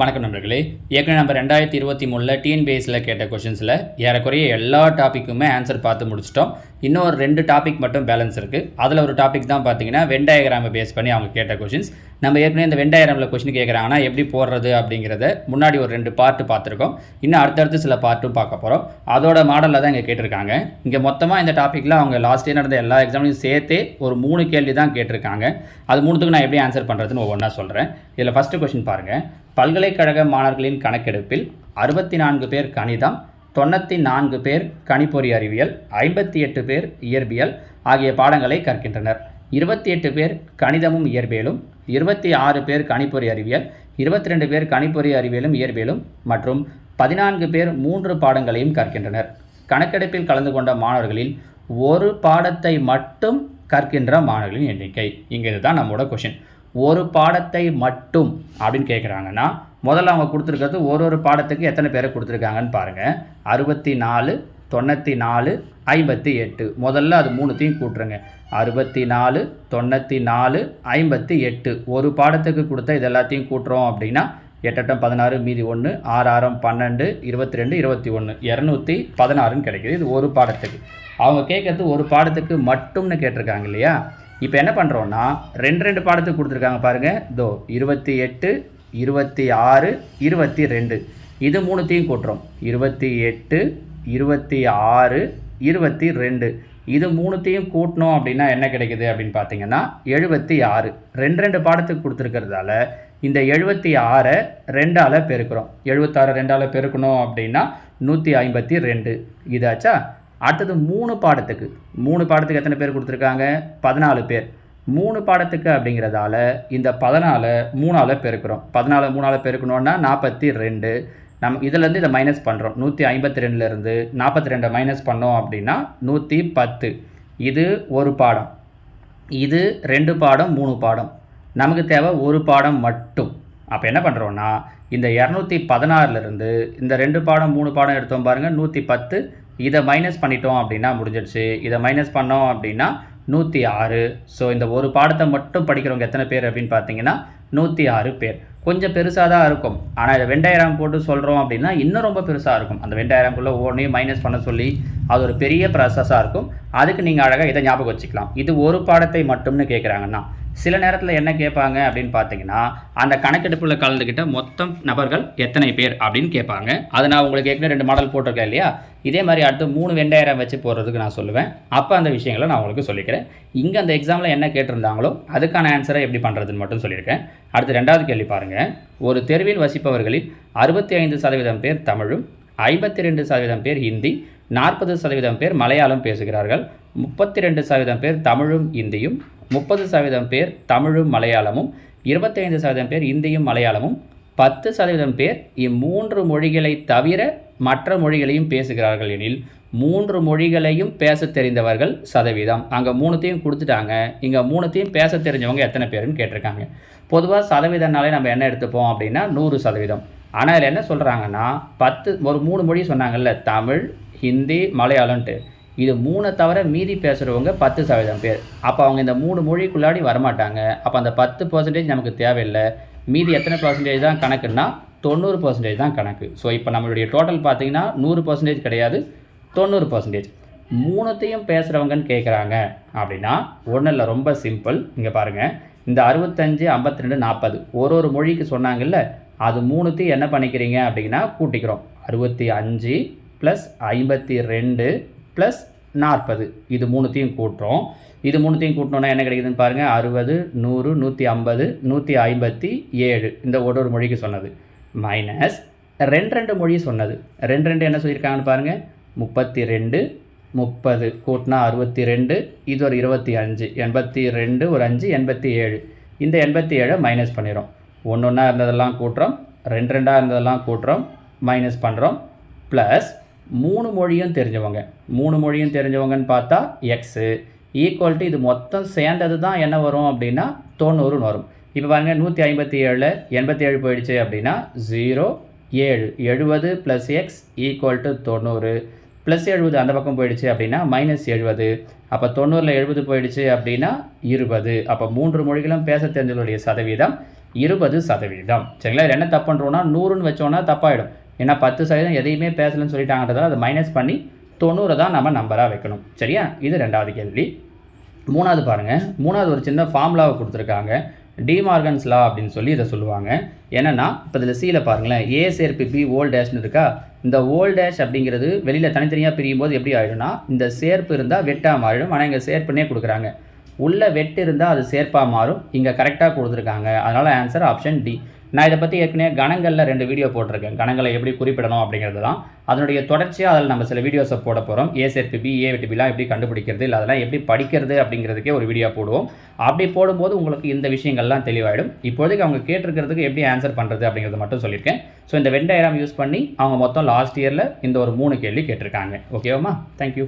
வணக்கம் நண்பர்களே. ஏற்கனவே நம்ம ரெண்டாயிரத்தி இருபத்தி மூணில் டிஎன்பிஎஸ்சில் கேட்ட கொஷின்ஸில் ஏறக்குறைய எல்லா டாப்பிக்குமே ஆன்சர் பார்த்து முடிச்சிட்டோம். இன்னொரு ரெண்டு டாபிக் மட்டும் பேலன்ஸ் இருக்குது அதில் ஒரு டாபிக் தான் பார்த்தீங்கன்னா வெண்டாயகிராமை பேஸ் பண்ணி அவங்க கேட்ட கொஷின்ஸ் நம்ம ஏற்கனவே இந்த வெண்டாயிரமில் கொஷின் கேட்குறாங்கன்னா எப்படி போடுறது அப்படிங்கிறத முன்னாடி ஒரு ரெண்டு பார்ட்டு பார்த்துருக்கோம். இன்னும் அடுத்தடுத்து சில பார்ட்டும் பார்க்க போகிறோம் அதோட மாடலில் தான் இங்கே கேட்டிருக்காங்க. இங்கே மொத்தமாக இந்த டாப்பிக்கில் அவங்க லாஸ்ட் இயர் நடந்த எல்லா எக்ஸாம்லையும் சேர்த்தே ஒரு மூணு கேள்வி தான் கேட்டிருக்காங்க. அது மூணுத்துக்கு நான் எப்படி ஆன்சர் பண்ணுறதுன்னு ஒவ்வொன்றா சொல்கிறேன் இதில் ஃபஸ்ட்டு கொஷின் பாருங்கள் பல்கலைக்கழக மாணவர்களின் கணக்கெடுப்பில் அறுபத்தி நான்கு பேர் கணிதம் தொண்ணூற்றி நான்கு பேர் கணிப்பொறி அறிவியல் ஐம்பத்தி எட்டு பேர் இயற்பியல் ஆகிய பாடங்களை கற்கின்றனர். இருபத்தி எட்டு பேர் கணிதமும் இயற்பியலும் இருபத்தி ஆறு பேர் கணிப்பொறி அறிவியல் இருபத்தி ரெண்டு பேர் கணிப்பொறி அறிவியலும் இயற்பியலும் மற்றும் பதினான்கு பேர் மூன்று பாடங்களையும் கற்கின்றனர். கணக்கெடுப்பில் கலந்து கொண்ட மாணவர்களில் ஒரு பாடத்தை மட்டும் கற்கின்ற மாணவர்களின் எண்ணிக்கை. இங்கே இதுதான் நம்மளோட கொஷின் ஒரு பாடத்தை மட்டும் அப்படின்னு கேட்குறாங்கன்னா முதல்ல அவங்க கொடுத்துருக்கிறது ஒரு ஒரு பாடத்துக்கு எத்தனை பேரை கொடுத்துருக்காங்கன்னு பாருங்கள் அறுபத்தி நாலு தொண்ணூற்றி நாலு ஐம்பத்தி எட்டு. முதல்ல அது மூணுத்தையும் கூட்டுருங்க. அறுபத்தி நாலு தொண்ணூற்றி நாலு ஐம்பத்தி எட்டு. ஒரு பாடத்துக்கு கொடுத்த இது எல்லாத்தையும் கூட்டுறோம் அப்படின்னா எட்டட்டம் பதினாறு மீதி ஒன்று ஆறு ஆறம் பன்னெண்டு இருபத்தி ரெண்டு இருபத்தி ஒன்று இரநூத்தி பதினாறுன்னு கிடைக்குது. இது ஒரு பாடத்துக்கு. அவங்க கேட்கறது ஒரு பாடத்துக்கு மட்டும்னு கேட்டிருக்காங்க இல்லையா? இப்போ என்ன பண்ணுறோன்னா ரெண்டு ரெண்டு பாடத்துக்கு கொடுத்துருக்காங்க பாருங்கள் இதோ இருபத்தி எட்டு இருபத்தி ஆறு இருபத்தி ரெண்டு. இது மூணுத்தையும் கூட்டுறோம். இருபத்தி எட்டு இருபத்தி ஆறு இருபத்தி ரெண்டு. இது மூணுத்தையும் கூட்டினோம் அப்படின்னா என்ன கிடைக்குது அப்படின்னு பார்த்தீங்கன்னா எழுபத்தி ஆறு. ரெண்டு ரெண்டு பாடத்துக்கு கொடுத்துருக்கிறதால இந்த எழுபத்தி ஆறை ரெண்டால் பெருக்கிறோம். எழுபத்தாறு ரெண்டால் பெருக்கணும் அப்படின்னா நூற்றி ஐம்பத்தி ரெண்டு. இதாச்சா? அடுத்தது மூணு பாடத்துக்கு. மூணு பாடத்துக்கு எத்தனை பேர் கொடுத்துருக்காங்க? பதினாலு பேர். மூணு பாடத்துக்கு அப்படிங்கிறதால இந்த பதினால மூணால் பெருக்கிறோம். பதினாலு மூணால் பெருக்கணுன்னா நாற்பத்தி ரெண்டு நம்ம இதிலேருந்து இதை மைனஸ் பண்ணுறோம் நூற்றி ஐம்பத்தி ரெண்டுலேருந்து நாற்பத்தி ரெண்டை மைனஸ் பண்ணோம் அப்படின்னா நூற்றி பத்து. இது ஒரு பாடம். இது ரெண்டு பாடம் மூணு பாடம். நமக்கு தேவை ஒரு பாடம் மட்டும். அப்போ என்ன பண்ணுறோன்னா இந்த இரநூத்தி பதினாறுலேருந்து இந்த ரெண்டு பாடம் மூணு பாடம் எடுத்தோம் பாருங்கள் நூற்றி பத்து இதை மைனஸ் பண்ணிட்டோம் அப்படின்னா முடிஞ்சிடுச்சு. இதை மைனஸ் பண்ணோம் அப்படின்னா நூற்றி ஆறு. ஸோ இந்த ஒரு பாடத்தை மட்டும் படிக்கிறவங்க எத்தனை பேர் அப்படின்னு பார்த்தீங்கன்னா நூற்றி ஆறு பேர். கொஞ்சம் பெருசாக தான் இருக்கும். ஆனால் இதை வெண்டாயிரம் போட்டு சொல்கிறோம் அப்படின்னா இன்னும் ரொம்ப பெருசாக இருக்கும். அந்த வெண்டாயிரம்குள்ளே ஒவ்வொன்றையும் மைனஸ் பண்ண சொல்லி அது ஒரு பெரிய ப்ராசஸாக இருக்கும். அதுக்கு நீங்கள் அழகாக இதை ஞாபகம் வச்சுக்கலாம். இது ஒரு பாடத்தை மட்டும்னு கேட்குறாங்கன்னா சில நேரத்தில் என்ன கேட்பாங்க அப்படின்னு பார்த்தீங்கன்னா அந்த கணக்கெடுப்பில் கலந்துக்கிட்ட மொத்தம் நபர்கள் எத்தனை பேர் அப்படின்னு கேட்பாங்க. அது நான் உங்களுக்கு ஏற்கனவே ரெண்டு மாடல் போட்டிருக்கேன் இல்லையா? இதே மாதிரி அடுத்து மூணு வெண்டாயிரம் வச்சு போடுறதுக்கு நான் சொல்லுவேன். அப்போ அந்த விஷயங்களை நான் உங்களுக்கு சொல்லிக்கிறேன். இங்கே அந்த எக்ஸாமில் என்ன கேட்டிருந்தாங்களோ அதுக்கான ஆன்சரை எப்படி பண்ணுறதுன்னு மட்டும் சொல்லியிருக்கேன். அடுத்து ரெண்டாவது கேள்வி பாருங்கள் ஒரு தெருவில் வசிப்பவர்களில் அறுபத்தி ஐந்து சதவீதம் பேர் தமிழும் ஐம்பத்தி ரெண்டு சதவீதம் பேர் ஹிந்தி நாற்பது சதவீதம் பேர் மலையாளம் பேசுகிறார்கள் முப்பத்தி ரெண்டு சதவீதம் பேர் தமிழும் இந்தியும் முப்பது சதவீதம் பேர் தமிழும் மலையாளமும் இருபத்தைந்து சதவீதம் பேர் இந்தியும் மலையாளமும் பத்து சதவீதம் பேர் இம்மூன்று மொழிகளை தவிர மற்ற மொழிகளையும் பேசுகிறார்கள் எனில் மூன்று மொழிகளையும் பேச தெரிந்தவர்கள் சதவீதம். அங்கே மூணுத்தையும் கொடுத்துட்டாங்க. இங்கே மூணுத்தையும் பேச தெரிஞ்சவங்க எத்தனை பேருன்னு கேட்டிருக்காங்க. பொதுவாக சதவீதம்னாலே நம்ம என்ன எடுத்துப்போம் அப்படின்னா நூறு சதவீதம். ஆனால் இதில் என்ன சொல்கிறாங்கன்னா பத்து ஒரு மூணு மொழி சொன்னாங்கல்ல தமிழ் ஹிந்தி மலையாளம்ன்ட்டு. இது மூணை தவிர மீதி பேசுகிறவங்க பத்து சதவீதம் பேர். அப்போ அவங்க இந்த மூணு மொழிக்குள்ளாடி வரமாட்டாங்க. அப்போ அந்த பத்து பர்சன்டேஜ் நமக்கு தேவையில்லை. மீதி எத்தனை பர்சன்டேஜ் தான் கணக்குன்னா தொண்ணூறு பர்சன்டேஜ் தான் கணக்கு. ஸோ இப்போ நம்மளுடைய டோட்டல் பார்த்தீங்கன்னா நூறு பர்சன்டேஜ் கிடையாது தொண்ணூறு பர்சன்டேஜ் மூணுத்தையும் பேசுகிறவங்கன்னு கேட்குறாங்க அப்படின்னா ஒன்றும் இல்லை ரொம்ப சிம்பிள் இங்கே பாருங்கள் இந்த அறுபத்தஞ்சு ஐம்பத்தி ரெண்டு நாற்பது ஒரு ஒரு மொழிக்கு சொன்னாங்கல்ல அது மூணுத்தையும் என்ன பண்ணிக்கிறீங்க அப்படின்னா கூட்டிக்கிறோம். அறுபத்தி அஞ்சு ப்ளஸ் ஐம்பத்தி ரெண்டு ப்ளஸ் நாற்பது. இது மூணுத்தையும் கூட்டுறோம். இது மூணுத்தையும் கூட்டினோன்னா என்ன கிடைக்குதுன்னு பாருங்கள் அறுபது நூறு நூற்றி ஐம்பது நூற்றி ஐம்பத்தி ஏழு. இந்த ஒரு ஒரு மொழிக்கு சொன்னது. மைனஸ் ரெண்டு ரெண்டு மொழி சொன்னது. ரெண்டு ரெண்டு என்ன சொல்லியிருக்காங்கன்னு பாருங்கள் முப்பத்தி ரெண்டு முப்பது. கூட்டினா அறுபத்தி ரெண்டு இது ஒரு இருபத்தி அஞ்சு எண்பத்தி ரெண்டு ஒரு அஞ்சு எண்பத்தி ஏழு இந்த எண்பத்தி ஏழை மைனஸ் பண்ணிடுறோம். ஒன்று ஒன்றா இருந்ததெல்லாம் கூட்டுறோம். ரெண்டு ரெண்டாக இருந்ததெல்லாம் கூட்டுறோம். மைனஸ் பண்ணுறோம் ப்ளஸ் மூணு மொழியும் தெரிஞ்சவங்க. மூணு மொழியும் தெரிஞ்சவங்கன்னு பார்த்தா எக்ஸு ஈக்குவல் டு இது மொத்தம் சேர்ந்தது தான் என்ன வரும் அப்படின்னா தொண்ணூறுன்னு வரும். இப்போ பாருங்கள் நூற்றி ஐம்பத்தி ஏழில் எண்பத்தி ஏழு போயிடுச்சு அப்படின்னா ஜீரோ ஏழு. எழுபது ப்ளஸ் எக்ஸ் ஈக்குவல் டு தொண்ணூறு. ப்ளஸ் எழுபது அந்த பக்கம் போயிடுச்சு அப்படின்னா மைனஸ் எழுபது அப்போ தொண்ணூறில் எழுபது போயிடுச்சு அப்படின்னா இருபது. அப்போ மூன்று மொழிகளும் பேச தெரிஞ்சவர்களுடைய சதவீதம் இருபது சதவீதம். சரிங்களா? இதில் என்ன தப்புன்றோன்னா நூறுன்னு வச்சோன்னா தப்பாயிடும். ஏன்னா பத்து சதவீதம் எதையுமே பேசலன்னு சொல்லிட்டாங்கன்றதால அதை மைனஸ் பண்ணி தொண்ணூறை தான் நம்ம நம்பராக வைக்கணும். சரியா? இது ரெண்டாவது கேள்வி. மூணாவது பாருங்கள் மூணாவது ஒரு சின்ன ஃபார்முலாவை கொடுத்துருக்காங்க. டிமார்கன்ஸ் லா அப்படின்னு சொல்லி இதை சொல்லுவாங்க. என்னென்னா இப்போ இதில் சியில் பாருங்களேன். ஏ சேர்ப்பு பி ஓல் டேஷ்னு இருக்கா? இந்த ஓல் டேஷ் அப்படிங்கிறது வெளியில் தனித்தனியாக பிரியும் போது எப்படி ஆகிடும்னா இந்த சேர்ப்பு இருந்தால் வெட்டாக மாறிடும். ஆனால் இங்கே சேர்ப்புனே கொடுக்குறாங்க. உள்ளே வெட்டு இருந்தால் அது சேர்ப்பாக மாறும். இங்கே கரெக்டாக கொடுத்துருக்காங்க. அதனால் ஆன்சர் ஆப்ஷன் டி நான் இதை பற்றி ஏற்கனவே கணங்களில் ரெண்டு வீடியோ போட்டிருக்கேன். கணங்களை எப்படி குறிப்பிடணும் அப்படிங்கிறது தான் அதனுடைய தொடர்ச்சியாக அதில் நம்ம சில வீடியோஸை போட போகிறோம் ஏ சேர்த்து பி ஏ விட்டு பிலாம் எப்படி கண்டுபிடிக்கிறது இல்லை அதெல்லாம் எப்படி படிக்கிறது அப்படிங்கிறதுக்கே ஒரு வீடியோ போடுவோம். அப்படி போடும்போது உங்களுக்கு இந்த விஷயங்கள்லாம் தெளிவாயிடும். இப்போதைக்கு அவங்க கேட்டிருக்கிறதுக்கு எப்படி ஆன்சர் பண்ணுறது அப்படிங்கிறது மட்டும் சொல்லியிருக்கேன். ஸோ இந்த வென் யூஸ் பண்ணி அவங்க மொத்தம் லாஸ்ட் இயரில் இந்த ஒரு மூணு கேள்வி கேட்டிருக்காங்க. ஓகேவாம்மா தேங்க்யூ